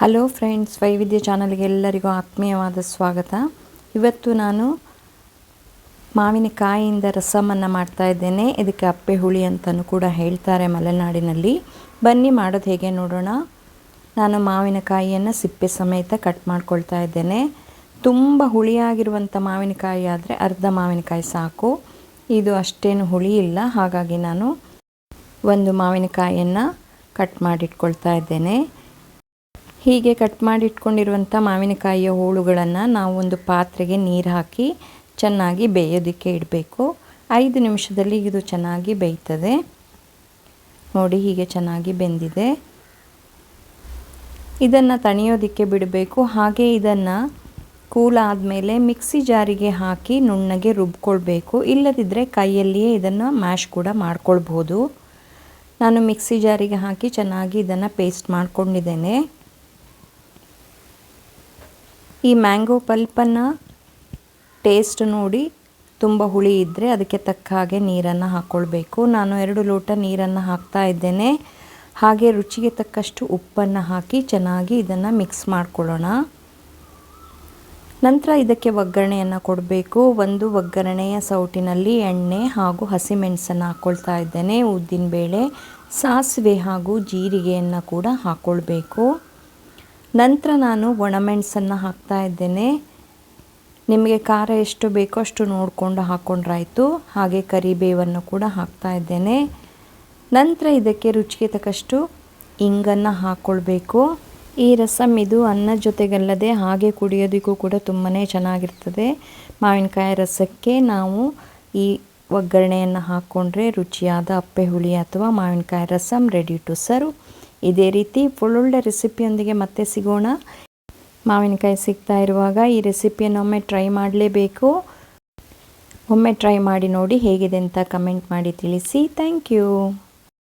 Hello friends ವೈವಿಧ್ಯ ಚಾನಲ್ಗೆ ಎಲ್ಲರಿಗೂ ಆತ್ಮೀಯವಾದ ಸ್ವಾಗತ. ಇವತ್ತು ನಾನು ಮಾವಿನಕಾಯಿಯಿಂದ ರಸಮನ್ನು ಮಾಡ್ತಾ ಇದ್ದೇನೆ. ಇದಕ್ಕೆ ಅಪ್ಪೆ ಹುಳಿ ಅಂತಲೂ ಕೂಡ ಹೇಳ್ತಾರೆ ಮಲೆನಾಡಿನಲ್ಲಿ. ಬನ್ನಿ ಮಾಡೋದು ಹೇಗೆ ನೋಡೋಣ. ನಾನು ಮಾವಿನಕಾಯಿಯನ್ನು ಸಿಪ್ಪೆ ಸಮೇತ ಕಟ್ ಮಾಡ್ಕೊಳ್ತಾ ಇದ್ದೇನೆ. ತುಂಬ ಹುಳಿಯಾಗಿರುವಂಥ ಮಾವಿನಕಾಯಿ ಆದರೆ ಅರ್ಧ ಮಾವಿನಕಾಯಿ ಸಾಕು. ಇದು ಅಷ್ಟೇನು ಹುಳಿ ಇಲ್ಲ. ಹಾಗಾಗಿ ನಾನು ಒಂದು ಮಾವಿನಕಾಯಿಯನ್ನು ಕಟ್ ಮಾಡಿಟ್ಕೊಳ್ತಾ ಇದ್ದೇನೆ. ಹೀಗೆ ಕಟ್ ಮಾಡಿ ಇಟ್ಕೊಂಡಿರುವಂಥ ಮಾವಿನಕಾಯಿಯ ಹೋಳುಗಳನ್ನು ನಾವು ಒಂದು ಪಾತ್ರೆಗೆ ನೀರು ಹಾಕಿ ಚೆನ್ನಾಗಿ ಬೇಯೋದಕ್ಕೆ ಇಡಬೇಕು. ಐದು ನಿಮಿಷದಲ್ಲಿ ಇದು ಚೆನ್ನಾಗಿ ಬೇಯ್ತದೆ. ನೋಡಿ ಹೀಗೆ ಚೆನ್ನಾಗಿ ಬೆಂದಿದೆ. ಇದನ್ನು ತಣಿಯೋದಕ್ಕೆ ಬಿಡಬೇಕು. ಹಾಗೆ ಇದನ್ನು ಕೂಲ್ ಆದಮೇಲೆ ಮಿಕ್ಸಿ ಜಾರಿಗೆ ಹಾಕಿ ನುಣ್ಣಗೆ ರುಬ್ಕೊಳ್ಬೇಕು. ಇಲ್ಲದಿದ್ದರೆ ಕೈಯಲ್ಲಿಯೇ ಇದನ್ನು ಮ್ಯಾಶ್ ಕೂಡ ಮಾಡ್ಕೊಳ್ಬೋದು. ನಾನು ಮಿಕ್ಸಿ ಜಾರಿಗೆ ಹಾಕಿ ಚೆನ್ನಾಗಿ ಇದನ್ನು ಪೇಸ್ಟ್ ಮಾಡ್ಕೊಂಡಿದ್ದೇನೆ. ಈ ಮ್ಯಾಂಗೋ ಪಲ್ಪನ್ನು ಟೇಸ್ಟ್ ನೋಡಿ ತುಂಬ ಹುಳಿ ಇದ್ದರೆ ಅದಕ್ಕೆ ತಕ್ಕ ಹಾಗೆ ನೀರನ್ನು ಹಾಕ್ಕೊಳ್ಬೇಕು ನಾನು ಎರಡು ಲೋಟ ನೀರನ್ನು ಹಾಕ್ತಾ ಇದ್ದೇನೆ. ಹಾಗೆ ರುಚಿಗೆ ತಕ್ಕಷ್ಟು ಉಪ್ಪನ್ನು ಹಾಕಿ ಚೆನ್ನಾಗಿ ಇದನ್ನು ಮಿಕ್ಸ್ ಮಾಡ್ಕೊಳ್ಳೋಣ. ನಂತರ ಇದಕ್ಕೆ ಒಗ್ಗರಣೆಯನ್ನು ಕೊಡಬೇಕು. ಒಂದು ಒಗ್ಗರಣೆಯ ಸೌಟಿನಲ್ಲಿ ಎಣ್ಣೆ ಹಾಗೂ ಹಸಿಮೆಣಸನ್ನು ಹಾಕ್ಕೊಳ್ತಾ ಇದ್ದೇನೆ. ಉದ್ದಿನಬೇಳೆ ಸಾಸಿವೆ ಹಾಗೂ ಜೀರಿಗೆಯನ್ನು ಕೂಡ ಹಾಕ್ಕೊಳ್ಬೇಕು ನಂತರ ನಾನು ಒಣಮೆಣಸನ್ನು ಹಾಕ್ತಾ ಇದ್ದೇನೆ. ನಿಮಗೆ ಖಾರ ಎಷ್ಟು ಬೇಕೋ ಅಷ್ಟು ನೋಡಿಕೊಂಡು ಹಾಕ್ಕೊಂಡ್ರಾಯಿತು ಹಾಗೆ ಕರಿಬೇವನ್ನು ಕೂಡ ಹಾಕ್ತಾ ಇದ್ದೇನೆ. ನಂತರ ಇದಕ್ಕೆ ರುಚಿಗೆ ತಕ್ಕಷ್ಟು ಇಂಗನ್ನು ಹಾಕ್ಕೊಳ್ಬೇಕು ಈ ರಸಮ್ ಇದು ಅನ್ನ ಜೊತೆಗಲ್ಲದೆ ಹಾಗೆ ಕುಡಿಯೋದಕ್ಕೂ ಕೂಡ ತುಂಬಾ ಚೆನ್ನಾಗಿರ್ತದೆ. ಮಾವಿನಕಾಯಿ ರಸಕ್ಕೆ ನಾವು ಈ ಒಗ್ಗರಣೆಯನ್ನು ಹಾಕ್ಕೊಂಡ್ರೆ ರುಚಿಯಾದ ಅಪ್ಪೆ ಹುಳಿ ಅಥವಾ ಮಾವಿನಕಾಯಿ ರಸಮ್ ರೆಡಿ ಟು ಸರ್ವ್ ಇದೇ ರೀತಿ ಒಳ್ಳೊಳ್ಳೆ ರೆಸಿಪಿಯೊಂದಿಗೆ ಮತ್ತೆ ಸಿಗೋಣ. ಮಾವಿನಕಾಯಿ ಸಿಗ್ತಾ ಇರುವಾಗ ಈ ರೆಸಿಪಿಯನ್ನು ಒಮ್ಮೆ ಟ್ರೈ ಮಾಡಲೇಬೇಕು. ಒಮ್ಮೆ ಟ್ರೈ ಮಾಡಿ ನೋಡಿ ಹೇಗಿದೆ ಅಂತ ಕಮೆಂಟ್ ಮಾಡಿ ತಿಳಿಸಿ. Thank you.